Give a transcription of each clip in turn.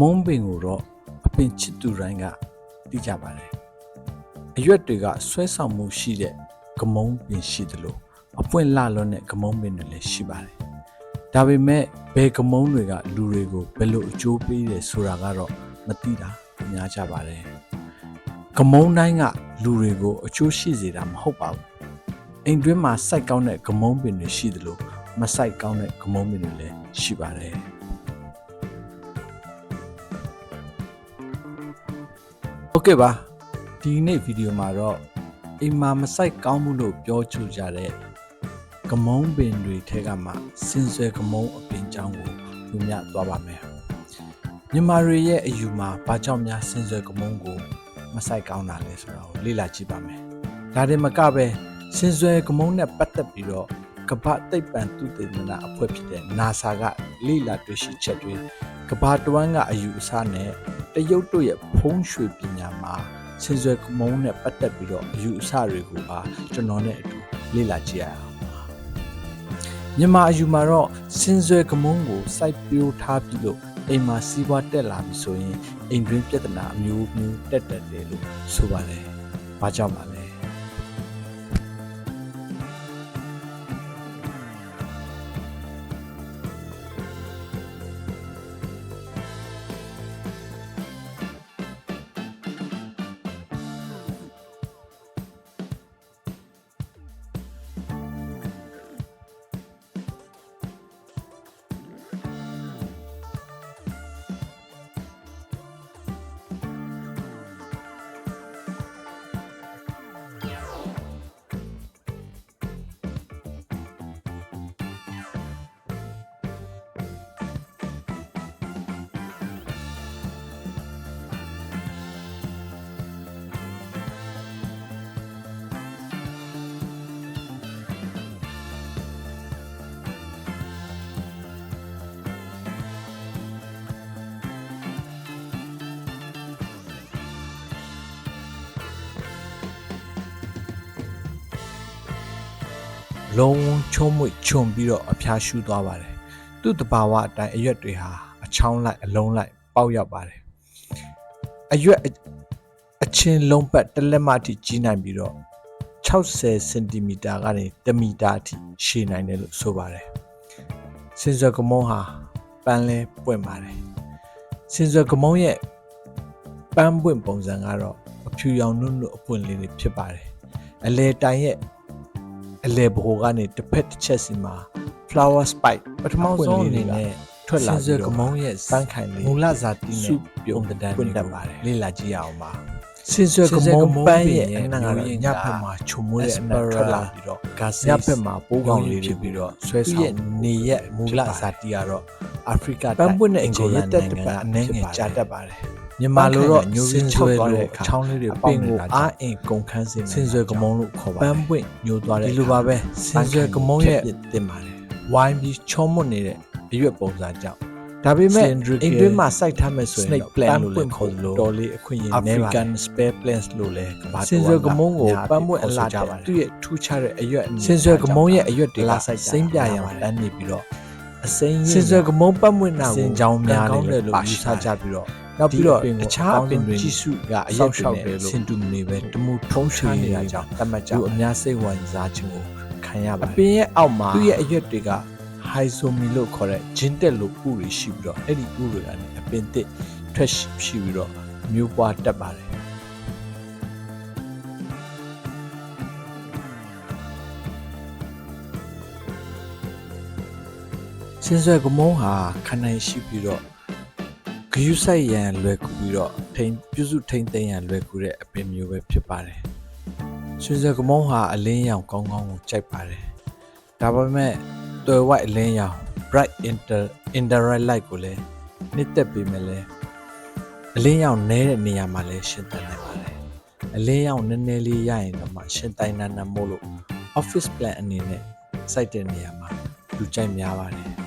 မုံပင်ကိုတော့အပင်ချစ်သူတိုင်းကသိကြပါတယ်အရွက်တွေကဆွဲဆောင်မှုရှိတဲ့ကမုံပင်ရှိသလိုအပွင့်လှလွန်းတဲ့ကမုံပင်တွေလည်းရှိပါတယ်ဒါပေမဲ့ဘယ်ကမုံတွေကလူတွေကိုဘယ်လိုအကျိုးပေးတယ်ဆိုတာကတော့မသိတာများကြပါတယ်ကမုံတိုင်းကလူတွေကိုအကျိုးရှိစေတာမဟုတ်ပါဘူးအိမ်တွင်းမှာစိုက်ကောင်းတဲ့ကမုံပင်တွေရှိသလိုမစိုက်ကောင်းတဲ့ကမုံပင်တွေလည်းရှိပါတယ် ဟုတ်ကဲ့ပါဒီနေ့ဗီဒီယိုမှာတော့အိမ်မှာမဆိုင်ကောင်းမှုလို့ပြောချူကြတဲ့ကမုံပင်တွေထဲကမှစင်ဆွဲကမုံအပင်ချောင်းကိုလူမြသွားပါမယ်မြန်မာတွေရဲ့အယူမှာဘာကြောင့်များစင်ဆွဲကမုံကိုမဆိုင်ကောင်းတာလဲဆိုတာကိုလေ့လာကြည့်ပါမယ်ဒါတင်မကပဲစင်ဆွဲကမုံနဲ့ပတ်သက်ပြီးတော့ကမ္ဘာသိပ္ပံသုတေသနအဖွဲ့ဖြစ်တဲ့ NASA ကလေ့လာတွေ့ရှိချက်တွေကမ္ဘာတဝန်းကအယူအဆနဲ့ တရုတ်တို့ရဲ့ဖုံးရွှေပညာမှာစင်ဆွဲကမုံနဲ့ပတ်သက်ပြီးတော့အယူအဆတွေကိုပါကျွန်တော်နဲ့အတူလေ့လာကြည့်ရအောင်ပါမြန်မာအယူမှာတော့စင်ဆွဲကမုံကိုစိုက်ပျိုးထားပြီးလို့အိမ်မှာစီးပွားတက်လာပြီဆိုရင်အိမ်တွင်းပြဿနာအမျိုးမျိုးတက်တက်တယ်လို့ဆိုပါတယ်။ဘာကြောင့်ပါလဲ။ လုံးဝချုံးမွေ့ခြုံပြီးတော့အဖျားရှူသွားပါတယ်သူ့တဘာဝအတိုင်းအရွက်တွေဟာအချောင်းလိုက်အလုံးလိုက်ပေါက်ရောက်ပါတယ်အရွက်အအချင်းလုံးပတ်တစ်လက်မအထိကြီးနိုင်ပြီးတော့60စင်တီမီတာကနေ1မီတာအထိရှည်နိုင်တယ်လို့ဆိုပါတယ်စင်စွယ်ကမုံဟာပန်းလဲပွင့်ပါတယ်စင်စွယ်ကမုံရဲ့ပန်းပွင့်ပုံစံကတော့အဖြူရောင်နုနုအပွင့်လေးတွေဖြစ်ပါတယ်အလဲတိုင်ရဲ့ အလဲဘိုကနေတစ်ဖက်တစ်ချက်စီမှာ flower spike ပထမဆုံးအနေနဲ့ထွက်လာပြီးတော့ကမုံရဲ့စမ်းခိုင်လေးမူလဇာတိနဲ့ပြုံတန်ပွင့်တတ်ပါတယ်လေ့လာကြည့်ရအောင်ပါစင်ဆွဲကမုံပန်းရဲ့အနံ့ကတော့ညဘက်မှာခြုံမိုးတဲ့အနံ့ထွက်လာပြီးတော့ဂါညဘက်မှာပိုးကောင်လေးတွေပြီးတော့ဆွဲဆောင်ရဲ့နေရဲ့မူလဇာတိကတော့အာဖရိကပန်းပွင့်တဲ့အင်ဂျင်ရဲ့တက်တပတ်အနှဲငယ်ကြာတတ်ပါတယ် မြန်မာလိုတော့ညိုရင်းချောက်သွားတဲ့အခါချောင်းလေးတွေပေါက်နေတာအားအင်ကုန်ခန်းစင်စင်ဆွဲကမုံလို့ခေါ်ပါတယ်ပန်းပွင့်ညိုသွားတဲ့ဒီလိုပါပဲစင်ဆွဲကမုံရဲ့တင်ပါတယ်ဝိုင်းပြီးချောမွတ်နေတဲ့အရွက်ပုံစံကြောင့်ဒါပေမဲ့အိမ်တွင်းမှာစိုက်ထားမယ်ဆိုရင် snake plant လို့လည်းခေါ်လို့တော်လေးအခွင့်အရေးနည်းပါတယ် African spare plants လို့လည်းကဘာစင်ဆွဲကမုံကိုပန်းပွင့်အလားကြပါတယ်သူ့ရဲ့ထူးခြားတဲ့အရွက်စင်ဆွဲကမုံရဲ့အရွက်တွေကစိမ့်ပြရအောင်တန်းနေပြီးတော့အစိမ်းစင်ဆွဲကမုံပတ်မွင့်နာကိုစင်ကြောင်းများတယ်လို့ယူဆကြပြီးတော့ နောက်ပြီးတော့တခြားအပင်တွေကြီးစုကအရောက်လျှောက်တယ်လို့စင်တူမနေပဲတမှုထုံးရှားနေတာကြောင့်တတ်မှတ်ကြဘူးအများစိတ်ဝင်စားခြင်းကိုခံရပါတယ်အပင်ရဲ့အောက်မှာသူ့ရဲ့အရွက်တွေကဟိုင်ဆိုမီလို့ခေါ်တဲ့ဂျင်းတက်လို့ဥတွေရှိပြီးတော့အဲ့ဒီဥတွေကနေအပင်တစ်ထွက်ရှိပြီးတော့မျိုးပွားတက်ပါတယ်စင်ဆွဲကမုံဟာခန္ဓာရှိပြီးတော့ ဂယုဆိုင်ရန်လွယ်ကူပြီးတော့ထိန်ပြုစုထိန်သိမ်းရန်လွယ်ကူတဲ့အပင်မျိုးပဲဖြစ်ပါတယ်။စင်ဆွဲကမုံဟာအလင်းရောင်ကောင်းကောင်းကိုကြိုက်ပါတယ်။ဒါပေမဲ့တွယ်ဝိုက်အလင်းရောင် bright inter indirect light ကိုလည်းနှစ်သက်ပေးမယ်လဲအလင်းရောင်နဲတဲ့နေရာမှာလည်းရှင်းသနိုင်ပါတယ်။အလင်းရောင်နည်းနည်းလေးရရင်တော့မှရှင်းတိုင်းနာနာမို့လို့ office plan အနေနဲ့စိုက်တဲ့နေရာမှာလူကြိုက်များပါတယ်။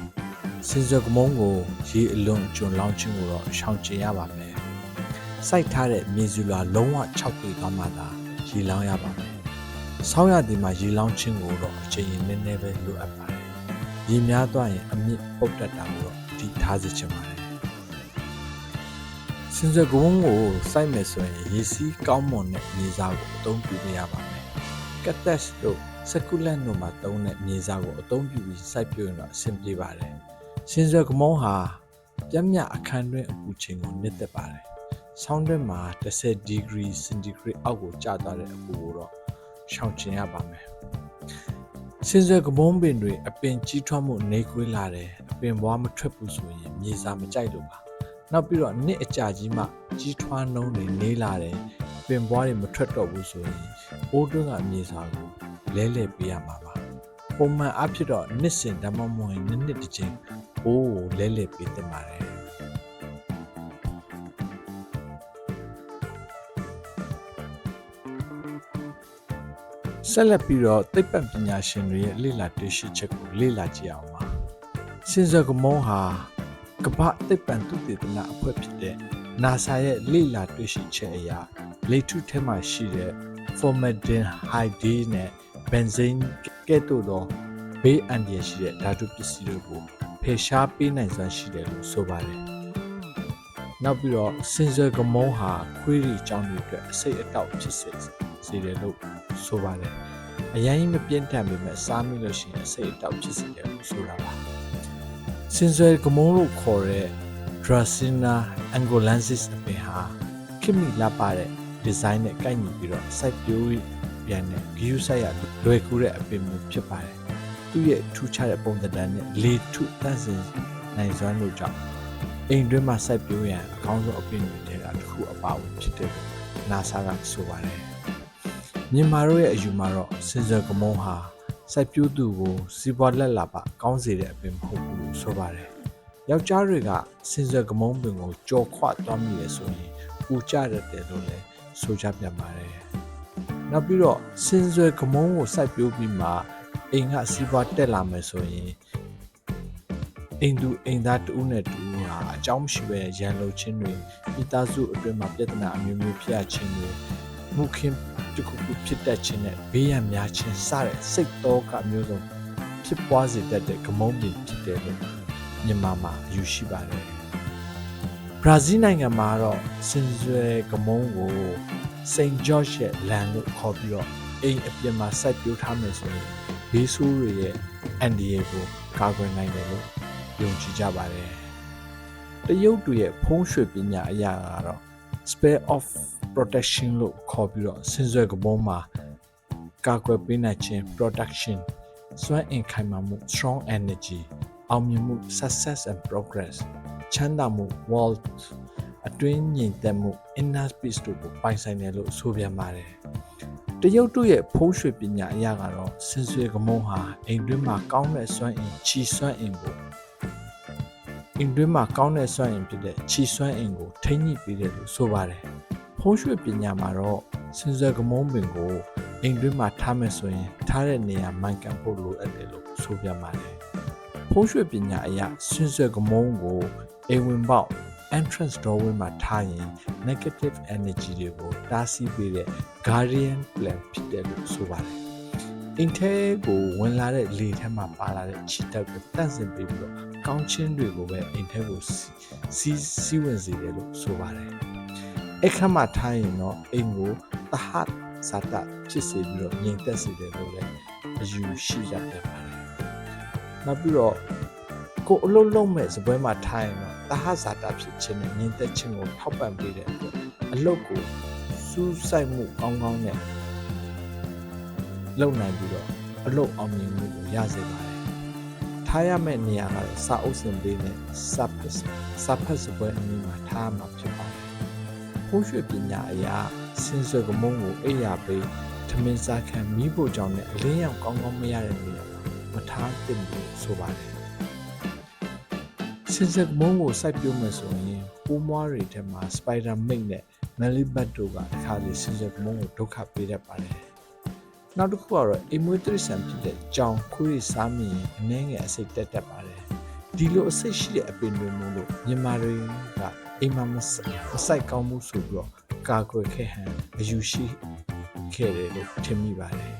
စင်စွယ်ကမုံကိုရေအလွန်ကျွန်းလောင်းခြင်းကိုတော့ရှောင်ကျင်ရပါမယ်။စိုက်ထားတဲ့မြေစုလွာလုံးဝ6ပေသွားမှသာရေလောင်းရပါမယ်။ဆောင်းရသည်မှာရေလောင်းခြင်းကိုတော့အချိန်ရင်နည်းနည်းပဲလိုအပ်ပါတယ်။ရေများသွားရင်အမြင့်ပုတ်တက်တာကိုတော့ဒီထားစေချင်ပါတယ်။စင်စကုန်းကိုစိုက်မယ်ဆိုရင်ရေစီးကောင်းမွန်တဲ့မြေစားကိုအသုံးပြုနေရပါမယ်ကတ်တက်စ်တို့စကူလန့်တို့မှာသုံးတဲ့မြေစားကိုအသုံးပြုပြီးစိုက်ပျိုးရင်တော့အဆင်ပြေပါတယ် စင်စကမုံဟာပြင်းမြအခန်းတွင်းအပူချိန်ကိုနှစ်သက်ပါတယ်ဆောင်းတွင်းမှာ10 degree centigrade အောက်ကိုကျသွားတဲ့အပူကိုတော့ရှောင်ကျဉ်ရပါမယ်စင်စကမုံပင်တွေအပင်ကြီးထွားမှုနေခွေးလာတယ်အပင်ဘွားမထွက်ဘူးဆိုရင်မြေစားမကြိုက်လို့ပါနောက်ပြီးတော့နှစ်အကြာကြီးမှကြီးထွားနှုံးတွေနေလာတယ်ပင်ပွားတွေမထွက်တော့ဘူးဆိုရင်အိုးတွင်းကမြေစာကိုလဲလှယ်ပေးရမှာပါ ပုံမှန်အဖြစ်တော့နှစ်စဉ်ဓမ္မမဟုတ်ရင်နှစ်နှစ်တစ်ချိန်အိုးကိုလဲလှယ်ပေးသင့်ပါတယ်ဆက်လက်ပြီးတော့သိပ္ပံပညာရှင်တွေရဲ့လေ့လာတွေ့ရှိချက်ကိုလေ့လာကြည့်အောင်ပါစင်စကမုံဟာကမ္ဘာသိပ္ပံသုတေသနအဖွဲ့ဖြစ်တဲ့ NASA ရဲ့လေ့လာတွေ့ရှိချက်အရလေထုထဲမှာရှိတဲ့ formaldehyde နဲ့ benzene ကဲ့သို့သောဘေးအန္တရာယ်ရှိတဲ့ဓာတုပစ္စည်းတွေကိုဖယ်ရှားပေးနိုင်စွမ်းရှိတယ်လို့ဆိုပါတယ်။နောက်ပြီးတော့စင်ဆာကမုံဟာခွေးရီကြောင်းတွေအတွက်အစိတ်အတောက်ဖြစ်စေစေတယ်လို့ဆိုပါတယ်။အရင်မပြင်းထန်ပေမဲ့စားမိလို့ရှိရင်အစိတ်အတောက်ဖြစ်စေတယ်လို့ဆိုတာပါ။စင်ဆာကမုံလို့ခေါ်တဲ့ Dracaena angolensis အပင်ဟာခိမီလာပါတဲ့ဒီဇိုင်းနဲ့ကိုက်ညီပြီးတော့စိုက်ပျိုး ပြန်တဲ့ဂယူဆိုင်ရလွယ်ကူတဲ့အပင်မျိုးဖြစ်ပါတယ်။သူ့ရဲ့ထူးခြားတဲ့ပုံသဏ္ဍာန်နဲ့လေထုတန့်စင်နိုင်စွမ်းတို့ကြောင့်အိမ်တွင်းမှာစိုက်ပျိုးရန်အကောင်းဆုံးအပင်တွေထဲကတစ်ခုအပါအဝင်ဖြစ်တယ်လို့ NASA ကဆိုပါတယ်။မြန်မာတို့ရဲ့အယူမှာတော့စင်ဆာကမုံဟာစိုက်ပျိုးသူကိုစီးပွားလက်လာပါကောင်းစေတဲ့အပင်မဟုတ်ဘူးလို့ဆိုပါတယ်။ယောက်ျားတွေကစင်ဆာကမုံပင်ကိုကြော်ခွသွားမိရဆိုရင်ပူကြရတယ်လို့လည်းဆိုကြပြန်ပါတယ်။ နောက်ပြီးတော့စင်ဆွဲကမုံကိုစိုက်ပျိုးပြီးမှအိမ်ကစီးပွားတက်လာမယ်ဆိုရင်အိမ်သူအိမ်သားတူနဲ့တူဟာအကြောင်းမရှိပဲရန်လိုခြင်းတွေမိသားစုအတွင်းမှာပြဿနာအမျိုးမျိုးဖြစ်ရခြင်းတွေမှုခင်းတစ်ခုခုဖြစ်တတ်ခြင်းနဲ့ဘေးရန်များခြင်းစတဲ့စိတ်တော်ကမျိုးစုံဖြစ်ပွားစေတတ်တဲ့ကမုံပြင်ဖြစ်တယ်လို့မြန်မာမှာယူရှိပါတယ် ဘရာဇီးနိုင်ငံမှာတော့စင်ဆွဲကမုံကိုစိန်ဂျော့ရှ်ရဲ့လန်လို့ခေါ်ပြီးတော့အိမ်အပြင်မှာစိုက်ပျိုးထားမယ်ဆိုရင်ဘေးဆိုးတွေရဲ့အန်ဒီယေကိုကာကွယ်နိုင်တယ်လို့ယုံကြည်ကြပါတယ်။တရုတ်တွေရဲ့ဖုံးရွှေပညာအရာကတော့ spare of protection လို့ခေါ်ပြီးတော့စင်ဆွဲကပုံးမှာကာကွယ်ပေးနိုင်ခြင်း production စွမ်းအင်ခိုင်မာမှု strong energy အောင်မြင်မှု success and progress ချမ်းသာမှု wealth အတွင်းညင်သက်မှု inner peace တို့ကိုပိုင်ဆိုင်တယ်လို့ဆိုပြန်ပါတယ်။တရုတ်တို့ရဲ့ဖုံးရွှေပညာအရာကတော့စင်ဆွေကမုံဟာအိမ်တွင်းမှာကောင်းတဲ့စွမ်းအင်ချီစွမ်းအင်ကိုအိမ်တွင်းမှာကောင်းတဲ့စွမ်းအင်ဖြစ်တဲ့ချီစွမ်းအင်ကိုထိန်းညှိပေးတယ်လို့ဆိုပါတယ်။ဖုံးရွှေပညာမှာတော့စင်ဆွေကမုံပင်ကိုအိမ်တွင်းမှာထားမယ်ဆိုရင်ထားတဲ့နေရာမှန်ကန်ဖို့လိုအပ်တယ်လို့ဆိုပြန်ပါတယ်။ ဖုံးရွှေပညာအရာစင်ဆွေကမုံကိုအိမ်ဝင်ပေါက် entrance doorway မှာထားရင် negative energy တွေကိုတားဆီးပေးတဲ့ guardian plan ဖြစ်တယ်လို့ဆိုပါတယ်။အင်ထဲကိုဝင်လာတဲ့လေထဲမှာပါလာတဲ့ခြေတက်ကိုတန့်စင်ပေးပြီးတော့ကောင်းချင်းတွေကိုပဲအင်ထဲကိုစီးစီးဝင်စေတယ်လို့ဆိုပါတယ်။အခက်မှာထားရင်တော့အိမ်ကိုသဟတ်ဇာတဖြစ်စေပြီးတော့ငြိမ်သက်စေတယ်လို့လည်းအယူရှိကြတယ်ပါတယ်။ နောက်ပြီးတော့ကိုအလုံးလုံးမဲ့စပွဲမှာထားရင်တော့တဟဇာတာဖြစ်ခြင်းနဲ့ငြိမ်သက်ခြင်းကိုထောက်ပံ့ပေးတဲ့အတွက်အလုတ်ကိုစူးစိုက်မှုကောင်းကောင်းနဲ့လုပ်နိုင်ပြီးတော့အလုတ်အောင်မြင်မှုကိုရစေပါတယ်။ထားရမယ့်နေရာကတော့စာအုပ်စင်ပေးနဲ့စာဖတ်စာဖတ်စပွဲအနည်းမှာထားမှာဖြစ်ပါတယ်။ဖိုးရွှေပညာအရာစင်ဆွေကမုံကိုအိယာပေးထမင်းစားခံမိဖို့ကြောင့်နဲ့အလင်းရောင်ကောင်းကောင်းမရတဲ့နေရာမှာမ ထားသင့်ဘူးဆိုပါတယ်။စင်စက်မုံကိုစိုက်ပျိုးမယ်ဆိုရင်ပိုးမွားတွေထဲမှာ spider mink နဲ့ melibut တို့ကတစ်ခါလေစင်စက်မုံကိုဒုက္ခပေးတတ်ပါတယ်။နောက်တစ်ခုကတော့အိမ်မွေးတိရစ္ဆာန်ဖြစ်တဲ့ကြောင်ခွေးစားမိရင်အနှဲငယ်အစိတ်တက်တတ်ပါတယ်။ဒီလိုအစိတ်ရှိတဲ့အပင်တွေမို့လို့မြန်မာတွေကအိမ်မှာမစိုက်ကောင်းမှုဆိုပြီးတော့ကာကွယ်ခဲ့ဟန်အယူရှိခဲ့တယ်လို့ထင်မိပါတယ်